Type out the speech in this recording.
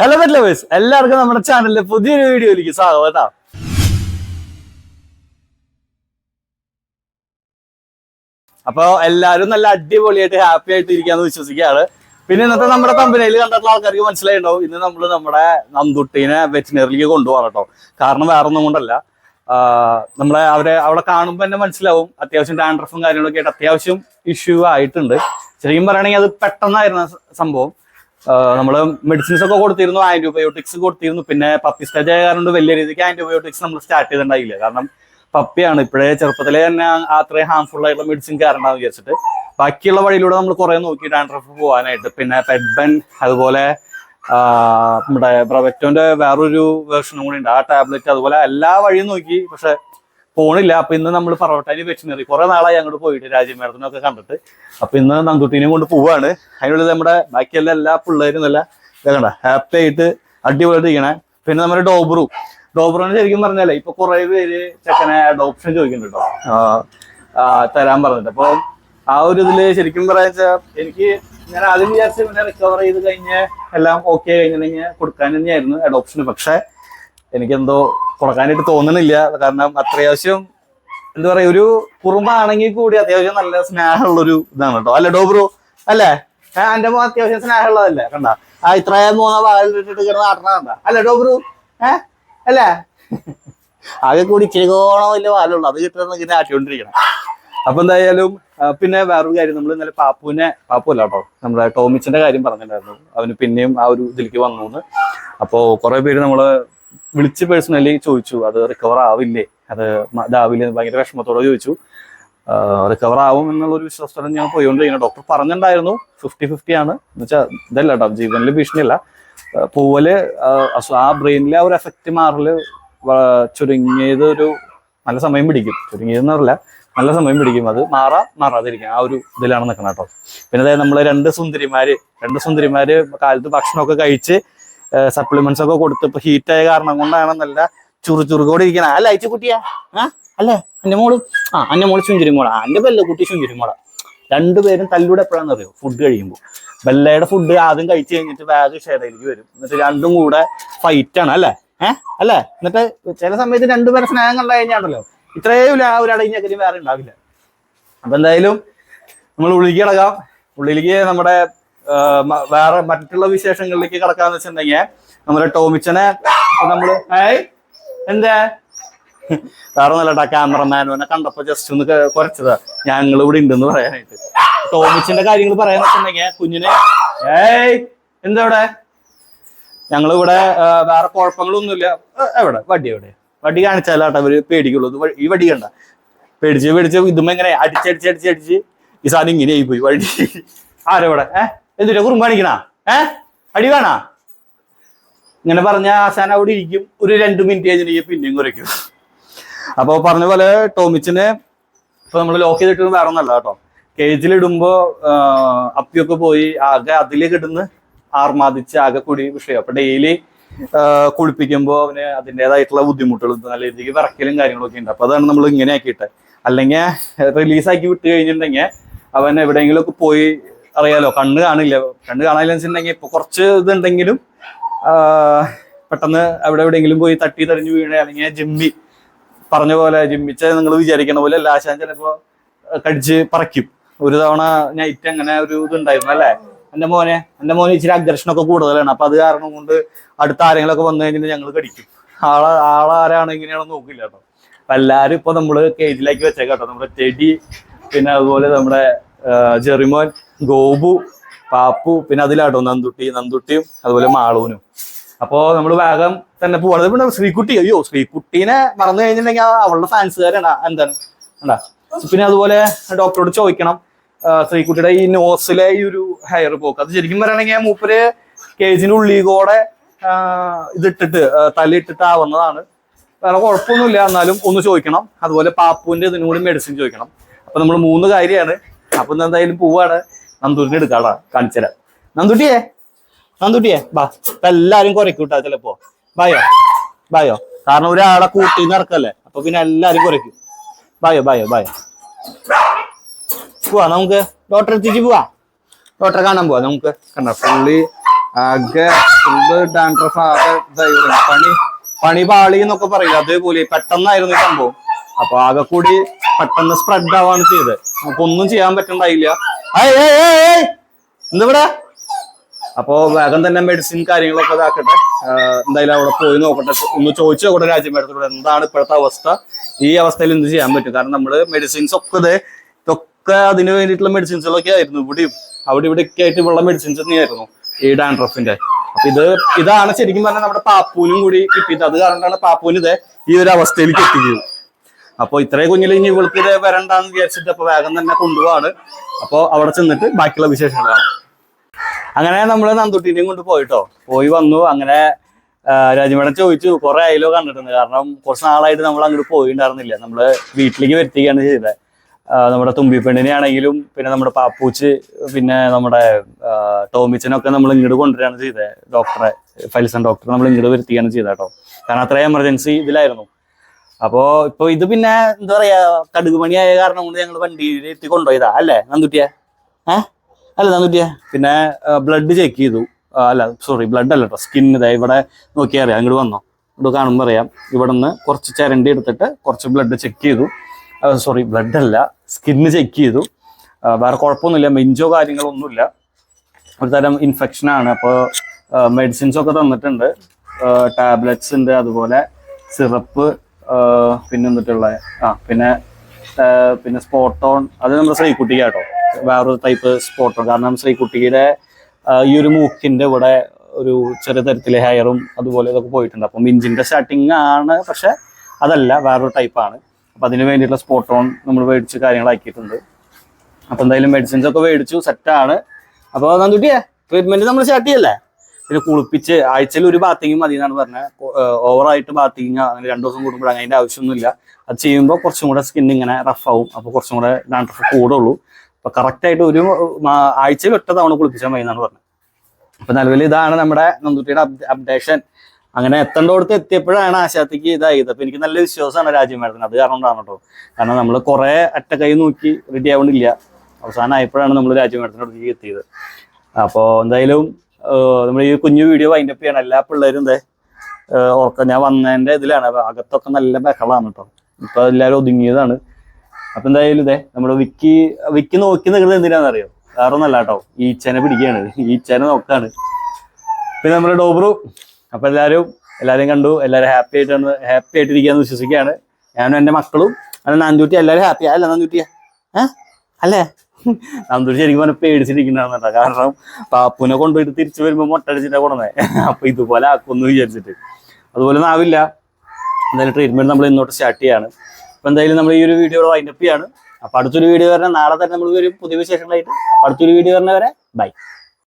Hello pet lovers എല്ലാവർക്കും നമ്മുടെ ചാനലിലെ പുതിയൊരു വീഡിയോയിലേക്ക് സ്വാഗതം കേട്ടോ. അപ്പൊ എല്ലാവരും നല്ല അടിപൊളിയായിട്ട് ഹാപ്പി ആയിട്ട് ഇരിക്കാന്ന് വിശ്വസിക്കുകയാണ്. പിന്നെ ഇന്നത്തെ നമ്മുടെ കമ്പനിയിൽ കണ്ടിട്ടുള്ള ആൾക്കാർക്ക് മനസ്സിലായിട്ടുണ്ടാവും. ഇന്ന് നമ്മൾ നമ്മുടെ നന്ദുട്ടീനെ വെറ്റിനറിയിലേക്ക് കൊണ്ടുപോകാം കേട്ടോ. കാരണം വേറെ ഒന്നും കൊണ്ടല്ല നമ്മളെ അവരെ അവിടെ കാണുമ്പോൾ തന്നെ മനസ്സിലാവും. അത്യാവശ്യം ഡാൻഡ്രഫും കാര്യങ്ങളൊക്കെ ആയിട്ട് അത്യാവശ്യം ഇഷ്യൂ ആയിട്ടുണ്ട്. ശരിക്കും പറയുകയാണെങ്കിൽ അത് പെട്ടെന്നായിരുന്നു സംഭവം. നമ്മൾ മെഡിസിൻസ് ഒക്കെ കൊടുത്തിരുന്നു ആന്റിബയോട്ടിക്സ് കൊടുത്തിരുന്നു. പിന്നെ പപ്പി സ്റ്റേജ് ആയ കാരണം വലിയ രീതിക്ക് ആന്റിബയോട്ടിക്സ് നമ്മൾ സ്റ്റാർട്ട് ചെയ്തിട്ടുണ്ടായില്ല. കാരണം പപ്പിയാണ് ഇപ്പോഴേ ചെറുപ്പത്തിലെ തന്നെ അത്രയും ഹാംഫുൾ ആയിട്ടുള്ള മെഡിസിൻ കയറണ്ടെന്ന് വിചാരിച്ചിട്ട്. ബാക്കിയുള്ള വഴിയിലൂടെ നമ്മൾ കുറെ നോക്കി ഡാൻഡ്രഫ് പോകാനായിട്ട് പിന്നെ പെഡ്ബൻ അതുപോലെ നമ്മുടെ ബ്രവറ്റോന്റെ വേറൊരു വേർഷനും കൂടി ഉണ്ട്. ആ ടാബ്ലറ്റ് അതുപോലെ എല്ലാ വഴിയും നോക്കി. പക്ഷെ പോണില്ല. അപ്പൊ ഇന്ന് നമ്മൾ പറവട്ടാനി വെറ്റിനറി കുറെ നാളായി അങ്ങോട്ട് പോയിട്ട് രാജ്യമേടത്തിനൊക്കെ കണ്ടിട്ട്. അപ്പൊ ഇന്ന് നന്ദുട്ടീനെയും കൊണ്ട് പോവാണ്. അതിനുള്ളിൽ നമ്മുടെ ബാക്കിയെല്ലാം എല്ലാ പിള്ളേരും നല്ല കണ്ട ഹാപ്പി ആയിട്ട് അടിപൊളിയായിട്ട് ഇരിക്കണേ. പിന്നെ നമ്മുടെ ഡോബ്രു. ഡോബ്രുവിന് ശരിക്കും പറഞ്ഞാലേ ഇപ്പൊ കുറെ പേര് ചെക്കനെ അഡോപ്ഷൻ ചോദിക്കുന്നുണ്ട്? കേട്ടോ തരാൻ പറഞ്ഞിട്ട്. അപ്പൊ ആ ഒരു ഇതിൽ ശരിക്കും പറയാ എനിക്ക് ഞാൻ ആദ്യം വിചാരിച്ച പിന്നെ റിക്കവർ ചെയ്ത് കഴിഞ്ഞ് എല്ലാം ഓക്കെ കഴിഞ്ഞിട്ടുണ്ടെങ്കിൽ കൊടുക്കാൻ തന്നെയായിരുന്നു അഡോപ്ഷന് പക്ഷെ എനിക്കെന്തോ കൊടുക്കാനായിട്ട് തോന്നണില്ല. കാരണം അത്യാവശ്യം എന്താ പറയാ ഒരു കുറുമ്പാണെങ്കിൽ കൂടി അത്യാവശ്യം നല്ല സ്നേഹമുള്ളൊരു ഇതാണ് കേട്ടോ. അല്ല ഡോബ്രോ അല്ലേ? എന്റെ മോൻ അത്യാവശ്യം സ്നേഹമുള്ളതല്ലേ? കണ്ട? ആ ഇത്രയും മൂന്നോ വാലിട്ടിട്ട് കിടന്ന് ആട്ടണ കണ്ട? അല്ലേ ഡോബ്രു ഏ? അല്ലേ? ആകെ കൂടി ഇച്ചിരി കോണം വലിയ വാലുള്ളൂ അത് കിട്ടുന്ന ഇങ്ങനെ ആട്ടിക്കൊണ്ടിരിക്കണം. അപ്പൊ എന്തായാലും പിന്നെ വേറൊരു കാര്യം. നമ്മൾ ഇന്നലെ പാപ്പുവിനെ പാപ്പു അല്ല കേട്ടോ നമ്മുടെ ടോമിച്ചിന്റെ കാര്യം പറഞ്ഞിട്ടുണ്ടായിരുന്നു. അവന് പിന്നെയും ആ ഒരു ഇതിലേക്ക് വന്നു അപ്പോ കുറെ പേര് നമ്മൾ വിളിച്ച് പേഴ്സണലി ചോദിച്ചു അത് റിക്കവർ ആവില്ലേ? അത് ഇതാവില്ലേ ഭയങ്കര വിഷമത്തോടെ ചോദിച്ചു. റിക്കവർ ആവും എന്നുള്ള ഒരു വിശ്വാസത്തോടെ ഞാൻ പോയിക്കൊണ്ടിരിക്കുന്നത് ഡോക്ടർ പറഞ്ഞിട്ടുണ്ടായിരുന്നു ഫിഫ്റ്റി ഫിഫ്റ്റി ആണ്. എന്ന് വെച്ചാൽ ഇതല്ല കേട്ടോ ജീവനിൽ ഭീഷണിയല്ല. പോവൽ ആ, ബ്രെയിനിലെ ആ ഒരു എഫക്റ്റ് മാറൽ ചുരുങ്ങിയത് ഒരു നല്ല സമയം പിടിക്കും. ചുരുങ്ങിയതെന്ന് പറഞ്ഞില്ല നല്ല സമയം പിടിക്കും. അത് മാറാ മാറാതിരിക്കും. ആ ഒരു ഇതിലാണ് നിൽക്കണം കേട്ടോ പിന്നെ അതായത് നമ്മൾ രണ്ട് സുന്ദരിമാര് രണ്ട് സുന്ദരിമാര് കാലത്ത് ഭക്ഷണമൊക്കെ കഴിച്ച് സപ്ലിമെന്റ്സ് ഒക്കെ കൊടുത്ത് ഇപ്പൊ ആയ കാരണം കൊണ്ടാണെന്നല്ല നല്ല ചുറു ചുറുകോടെ ഇരിക്കണ. അല്ല അയച്ചു കുട്ടിയാ. അല്ലേ? അന്റെ മോൾ? ആ അന്റെ മോൾ ചുഞ്ചിരി മോളാ. എന്റെ ബെല്ല കുട്ടി ചുഞ്ചിരി മോളാ. രണ്ടുപേരും തല്ലൂടെ എപ്പോഴാണെന്ന് അറിയോ? ഫുഡ് കഴിയുമ്പോൾ ബെല്ലയുടെ ഫുഡ് ആദ്യം കഴിച്ചു കഴിഞ്ഞിട്ട് ബാഗ് ഷെയറിലേക്ക് വരും. എന്നിട്ട് രണ്ടും കൂടെ ഫൈറ്റ് ആണ് അല്ലേ? ഏഹ് അല്ലേ? എന്നിട്ട് ചില സമയത്ത് രണ്ടുപേരെ സ്നേഹം കണ്ടു കഴിഞ്ഞാണല്ലോ. ഇത്രയും ആ ഒരു അടങ്ങിയ വേറെ ഉണ്ടാവില്ല. അപ്പൊ എന്തായാലും നമ്മൾ ഉള്ളിലേക്ക് കിടക്കാം. ഉള്ളിലേക്ക് നമ്മുടെ വേറെ മറ്റുള്ള വിശേഷങ്ങളിലേക്ക് കിടക്കാന്ന് വെച്ചിട്ടുണ്ടെങ്കിൽ നമ്മുടെ ടോമിച്ചനെ നമ്മൾ ഏയ് എന്താ? വേറെ ഒന്നല്ലട്ടാ ക്യാമറമാനോനെ കണ്ടപ്പോ ജസ്റ്റ് ഒന്ന് കുറച്ചതാ. ഞങ്ങൾ ഇവിടെ ഉണ്ടെന്ന് പറയാനായിട്ട്. ടോമിച്ചിന്റെ കാര്യങ്ങൾ പറയാന്ന് വെച്ചിട്ടുണ്ടെങ്കിൽ കുഞ്ഞിനെ ഏയ് എന്താ ഇവിടെ? ഞങ്ങൾ ഇവിടെ വേറെ കുഴപ്പങ്ങളൊന്നുമില്ല. എവിടെ? വടി എവിടെ? വടി കാണിച്ചാലാട്ടോ അവർ പേടിക്കുള്ളൂ. ഈ വടി കണ്ട. പേടിച്ച് പേടിച്ച് ഇതുമ്പോ അടിച്ച് ഈ സാധനം ഇങ്ങനെ പോയി വടി. ആരെവിടെ? ഏ? എന്തിനാ കുറുമ്പ് കാണിക്കണ? ഏ? അടി വേണ? ഇങ്ങനെ പറഞ്ഞ ആശാൻ അവിടെ ഇരിക്കും. ഒരു രണ്ട് മിനിറ്റ് കഴിഞ്ഞിട്ട് പിന്നെയും കുറയ്ക്കും അപ്പൊ പറഞ്ഞ പോലെ ടോമിച്ചിനെ ഇപ്പൊ നമ്മൾ ലോക്ക് ചെയ്തിട്ട് വേറെ ഒന്നല്ല കേട്ടോ. കേജിലിടുമ്പോ അപ്പിയൊക്കെ പോയി ആകെ അതിലേക്ക് ഇടുന്ന് ആർമാദിച്ച് ആകെ കൂടി വിഷയം. അപ്പൊ ഡെയിലി കുളിപ്പിക്കുമ്പോ അവന് അതിന്റെതായിട്ടുള്ള ബുദ്ധിമുട്ടുകൾ നല്ല രീതിക്ക് വിറക്കലും കാര്യങ്ങളൊക്കെ ഉണ്ട്. അപ്പൊ അതാണ് നമ്മൾ ഇങ്ങനെ ആക്കിയിട്ട്. അല്ലെങ്കിൽ റിലീസാക്കി വിട്ട് കഴിഞ്ഞിട്ടുണ്ടെങ്കിൽ അവൻ എവിടെയെങ്കിലും ഒക്കെ പോയി അറിയാലോ കണ്ണ് കാണില്ല. കണ്ണ് കാണില്ല വെച്ചിട്ടുണ്ടെങ്കിൽ ഇപ്പൊ കുറച്ച് ഇതുണ്ടെങ്കിലും പെട്ടെന്ന് അവിടെ എവിടെയെങ്കിലും പോയി തട്ടി തെറിഞ്ഞു വീണ അല്ലെങ്കിൽ ജിമ്മി പറഞ്ഞ പോലെ ജിമ്മിച്ച നിങ്ങൾ വിചാരിക്കണ പോലെ ലാശാൻ ചിലപ്പോ കടിച്ച് പറിക്കും. ഒരു തവണ നൈറ്റ് അങ്ങനെ ഒരു ഇതുണ്ടായിരുന്നു അല്ലേ? എന്റെ മോനെ എന്റെ മോന് ഇച്ചിരി അഗ്രഷനൊക്കെ കൂടുതലാണ്. അപ്പൊ അത് കാരണം കൊണ്ട് അടുത്ത ആരെങ്കിലൊക്കെ വന്നു കഴിഞ്ഞാൽ ഞങ്ങൾ കടിക്കും. ആളെ ആളാരാണ് ഇങ്ങനെയാണോ നോക്കില്ല കേട്ടോ. അപ്പൊ എല്ലാരും ഇപ്പൊ നമ്മൾ കേജിലാക്കി വെച്ചേക്കാട്ടോ. നമ്മുടെ ചെടി പിന്നെ അതുപോലെ നമ്മുടെ ജെറിമോൻ ഗോപു പാപ്പു പിന്നെ അതിലാട്ടോ നന്ദുട്ടി നന്ദുട്ടിയും അതുപോലെ മാളൂനും. അപ്പോ നമ്മൾ വേഗം തന്നെ പോകണത് പിന്നെ ശ്രീകുട്ടി? അയ്യോ ശ്രീകുട്ടീനെ മറന്നു കഴിഞ്ഞിട്ടുണ്ടെങ്കിൽ അവളുടെ ഫാൻസുകാരാണ്. എന്താണ്? എന്താ? പിന്നെ അതുപോലെ ഡോക്ടറോട് ചോദിക്കണം. ശ്രീകുട്ടിയുടെ ഈ നോസിലെ ഈ ഒരു ഹെയർ പോക്ക്. അത് ശരിക്കും പറയുകയാണെങ്കിൽ മൂപ്പര് കേജിന്റെ ഉള്ളിൽ കൂടെ ഇതിട്ടിട്ട് തല തലയിട്ടിട്ട് ആവുന്നതാണ് വേറെ കുഴപ്പമൊന്നുമില്ല. എന്നാലും ഒന്ന് ചോദിക്കണം. അതുപോലെ പാപ്പുവിന്റെ ഇതിനും കൂടി മെഡിസിൻ ചോദിക്കണം. അപ്പൊ നമ്മൾ മൂന്ന് കാര്യമാണ്. അപ്പൊ എന്തായാലും പോവാണ്. നന്ദൂരിനെ എടുക്കാടാ കാണിച്ചുതരാം നന്ദുട്ടിയേ നന്ദുട്ടിയേ ബാ ഇപ്പൊ എല്ലാരും കുറയ്ക്കൂട്ടാ കേട്ടോ ചിലപ്പോ. ബായോ ബായോ. കാരണം ഒരാളെ കൂട്ടി നടക്കല്ലേ? അപ്പൊ പിന്നെ എല്ലാരും കുറയ്ക്കും. ബായോ ബായോ ബായോ. പോവാ നമുക്ക്. ഡോക്ടറെ എത്തിച്ച് പോവാ. ഡോക്ടറെ കാണാൻ പോവാ നമുക്ക്. കണ്ട പുള്ളി ആകെ ഫുള്ള് ഡാൻഡ്രഫ് ആകെ പണി പണി പാളി എന്നൊക്കെ പറയില്ല? അതേപോലെ പെട്ടെന്നായിരുന്നു സംഭവം. അപ്പൊ ആകെ കൂടി പെട്ടെന്ന് സ്പ്രെഡ് ആവാണ് ചെയ്തത്. നമുക്ക് ഒന്നും ചെയ്യാൻ പറ്റണ്ടായില്ല. എന്തിവിടെ? അപ്പോ വേഗം തന്നെ മെഡിസിൻ കാര്യങ്ങളൊക്കെ ഇതാക്കട്ടെ. എന്തായാലും അവിടെ പോയി നോക്കട്ടെ. ഒന്ന് ചോദിച്ചു നോക്കട്ടെ രാജ്യം രാജ്യമേടത്തോട് എന്താണ് ഇപ്പോഴത്തെ അവസ്ഥ? ഈ അവസ്ഥയിൽ എന്ത് ചെയ്യാൻ പറ്റും? കാരണം നമ്മൾ മെഡിസിൻസ് ഒക്കെ ഇത് ഇതൊക്കെ അതിന് വേണ്ടിയിട്ടുള്ള മെഡിസിൻസുകളൊക്കെ ആയിരുന്നു. ഇവിടെയും അവിടെ ഇവിടെ ഒക്കെ ആയിട്ട് ഉള്ള മെഡിസിൻസ് തന്നെയായിരുന്നു ഈ ഡാൻഡ്രഫിന്റെ അപ്പൊ ഇത് ഇതാണ് ശരിക്കും പറഞ്ഞാൽ നമ്മുടെ പാപ്പൂനും കൂടി കിട്ടിയത്. അത് കാരണമാണ് പാപ്പൂന് ഇത് ഈ ഒരു അവസ്ഥയിലേക്ക് എത്തിയത്. അപ്പൊ ഇത്രയും കുഞ്ഞിൽ ഇനി ഇവൾക്ക് വരണ്ടാന്ന് വിചാരിച്ചിട്ട് അപ്പൊ വേഗം തന്നെ കൊണ്ടുപോവാണ്. അപ്പൊ അവിടെ ചെന്നിട്ട് ബാക്കിയുള്ള വിശേഷങ്ങളാണ് അങ്ങനെ നമ്മൾ നന്ദുട്ടീനെയും കൊണ്ട് പോയിട്ടോ. പോയി വന്നു. അങ്ങനെ രാജമേടം ചോദിച്ചു കുറെ ആയാലോ കണ്ടിട്ടുണ്ട് കാരണം കുറച്ച് നാളായിട്ട് നമ്മൾ അങ്ങോട്ട് പോയിണ്ടായിരുന്നില്ല. നമ്മൾ വീട്ടിലേക്ക് വരുത്തിക്കുകയാണ് ചെയ്തത് നമ്മുടെ തുമ്പിപ്പെണ്ണിനെ ആണെങ്കിലും പിന്നെ നമ്മുടെ പാപ്പൂച്ച് പിന്നെ നമ്മുടെ ടോമിച്ചനൊക്കെ നമ്മൾ ഇങ്ങോട്ട് കൊണ്ടുവരികയാണ് ചെയ്തത് ഡോക്ടറെ ഫൈൽസൺ ഡോക്ടറെ നമ്മൾ ഇങ്ങോട്ട് വരുത്തിയാണ് ചെയ്തത് കേട്ടോ. കാരണം അത്രയും എമർജൻസി ഇതിലായിരുന്നു. അപ്പോ ഇപ്പൊ ഇത് പിന്നെ എന്താ പറയാ കടുക് പണിയായ കാരണം കൊണ്ട് ഞങ്ങൾ വണ്ടിയിൽ എത്തി കൊണ്ടുപോയതാ അല്ലേ നന്ദുട്ടിയ? അല്ല നന്ദുട്ടിയ? പിന്നെ ബ്ലഡ് ചെക്ക് ചെയ്തു. അല്ല സോറി ബ്ലഡ് അല്ല കേട്ടോ സ്കിൻ ഇതാ ഇവിടെ നോക്കിയാൽ അറിയാം അങ്ങോട്ട് വന്നോ. ഇവിടെ കാണുമ്പോൾ അറിയാം ഇവിടെ നിന്ന് കുറച്ച് ചരണ്ടി എടുത്തിട്ട് കുറച്ച് ബ്ലഡ് ചെക്ക് ചെയ്തു. സോറി ബ്ലഡ് അല്ല സ്കിന്ന് ചെക്ക് ചെയ്തു. വേറെ കുഴപ്പമൊന്നുമില്ല മെഞ്ചോ കാര്യങ്ങളോ ഒന്നുമില്ല ഒരു തരം ഇൻഫെക്ഷൻ ആണ്. അപ്പോൾ മെഡിസിൻസ് ഒക്കെ തന്നിട്ടുണ്ട്. ടാബ്ലറ്റ്സ് ഉണ്ട് അതുപോലെ സിറപ്പ് പിന്നെ എന്നിട്ടുള്ള ആ പിന്നെ പിന്നെ സ്പോട്ടോൺ അത് നമ്മുടെ ശ്രീകുട്ടിക്ക് കേട്ടോ വേറൊരു ടൈപ്പ് സ്പോട്ടോൺ കാരണം ശ്രീകുട്ടിയുടെ ഈ ഒരു മൂക്കിന്റെ ഇവിടെ ഒരു ചെറിയ തരത്തിലെ ഹെയറും അതുപോലെ ഇതൊക്കെ പോയിട്ടുണ്ട്. അപ്പം മിഞ്ചിന്റെ സ്റ്റാർട്ടിങ് ആണ് പക്ഷെ അതല്ല വേറൊരു ടൈപ്പാണ് അപ്പം അതിന് വേണ്ടിയിട്ടുള്ള സ്പോട്ടോൺ നമ്മൾ മേടിച്ച് കാര്യങ്ങളാക്കിയിട്ടുണ്ട്. അപ്പൊ എന്തായാലും മെഡിസിൻസ് ഒക്കെ മേടിച്ചു സെറ്റാണ് അപ്പോൾ നന്ദുട്ടിയെ ട്രീറ്റ്മെന്റ് നമ്മൾ സ്റ്റാർട്ട് ചെയ്യല്ലേ? പിന്നെ കുളിപ്പിച്ച് ആഴ്ചയിൽ ഒരു ബാത്തിങ് മതി എന്നാണ് പറഞ്ഞത്. ഓവറായിട്ട് ബാത്തിങ് അങ്ങനെ രണ്ടു ദിവസം കൂടുമ്പോൾ അതിന്റെ ആവശ്യമൊന്നുമില്ല. അത് ചെയ്യുമ്പോൾ കുറച്ചും കൂടെ സ്കിൻ ഇങ്ങനെ റഫ് ആവും. അപ്പോൾ കുറച്ചും കൂടെ ഡാൻഡ്രഫ് കൂടുള്ളൂ അപ്പൊ കറക്റ്റ് ആയിട്ട് ഒരു ആഴ്ചയിൽ ഒറ്റ തവണ കുളിപ്പിച്ചാൽ മതി എന്നാണ് പറഞ്ഞത്. അപ്പൊ നിലവിൽ ഇതാണ് നമ്മുടെ നന്ദുട്ടിയുടെ അപ്ഡേഷൻ അങ്ങനെ എത്തേണ്ടടുത്ത് എത്തിയപ്പോഴാണ് ആശാത്തിക്ക് ഇതായത്. അപ്പൊ എനിക്ക് നല്ല വിശ്വാസമാണ് രാജ്യം മേഡത്തിന്. അത് കാരണം കൊണ്ടാണ് കേട്ടോ. കാരണം നമ്മൾ കുറെ അറ്റ കൈ നോക്കി റെഡി ആവണില്ല. അവസാനം ആയപ്പോഴാണ് നമ്മൾ രാജ്യം മേഡത്തിന്റെ അടുത്തേക്ക് എത്തിയത്. അപ്പോൾ എന്തായാലും നമ്മൾ ഈ കുഞ്ഞു വീഡിയോ വൈൻഡപ്പ് ചെയ്യണം. എല്ലാ പിള്ളേരും ഇതേ ഓർക്ക ഞാൻ വന്നതിന്റെ ഇതിലാണ്. അകത്തൊക്കെ നല്ല ബഹളമാണ് കേട്ടോ ഇപ്പൊ എല്ലാവരും ഒതുങ്ങിയതാണ്. അപ്പൊ എന്തായാലും ഇതേ നമ്മുടെ വിക്കി വിക്കി നോക്കി നിൽക്കുന്നത് എന്തിനാണെന്നറിയോ? വേറെ ഒന്നല്ല കേട്ടോ ഈച്ചനെ പിടിക്കുകയാണ്. ഈച്ചനെ നോക്കാണ്. പിന്നെ നമ്മുടെ ഡോബ്രു. അപ്പൊ എല്ലാവരും എല്ലാവരും കണ്ടു. എല്ലാവരും ഹാപ്പി ആയിട്ടാണ് ഹാപ്പി ആയിട്ടിരിക്കാന്ന് വിശ്വസിക്കുകയാണ്. ഞാനും എന്റെ മക്കളും അല്ല നന്ദൂട്ടി എല്ലാവരും ഹാപ്പിയാ അല്ല നന്ദൂട്ടിയ? ഏ? അല്ലേ? നന്ദൂട്ടി ശരിക്കും പറഞ്ഞാൽ പേടിച്ചിരിക്കുന്നതാണ് കാരണം പാപ്പുനെ കൊണ്ടുപോയിട്ട് തിരിച്ചു വരുമ്പോൾ മുട്ടടിച്ചിട്ടാ കൊണ്ടുവന്നേ. അപ്പൊ ഇതുപോലെ ആക്കുമെന്ന് വിചാരിച്ചിട്ട്. അതുപോലെ ആവില്ല എന്തായാലും ട്രീറ്റ്മെന്റ് നമ്മൾ ഇന്നോട്ട് സ്റ്റാർട്ട് ചെയ്യാണ്. അപ്പൊ എന്തായാലും നമ്മൾ ഈ ഒരു വീഡിയോ വൈൻഡപ്പ് ചെയ്യാണ്. അപ്പൊ അടുത്തൊരു വീഡിയോ വരണ നാളെ തന്നെ നമ്മൾ വരും. പുതിയ വിശേഷങ്ങളായിട്ട്. അപ്പൊ അടുത്തൊരു വീഡിയോ വരണ വരെ ബൈ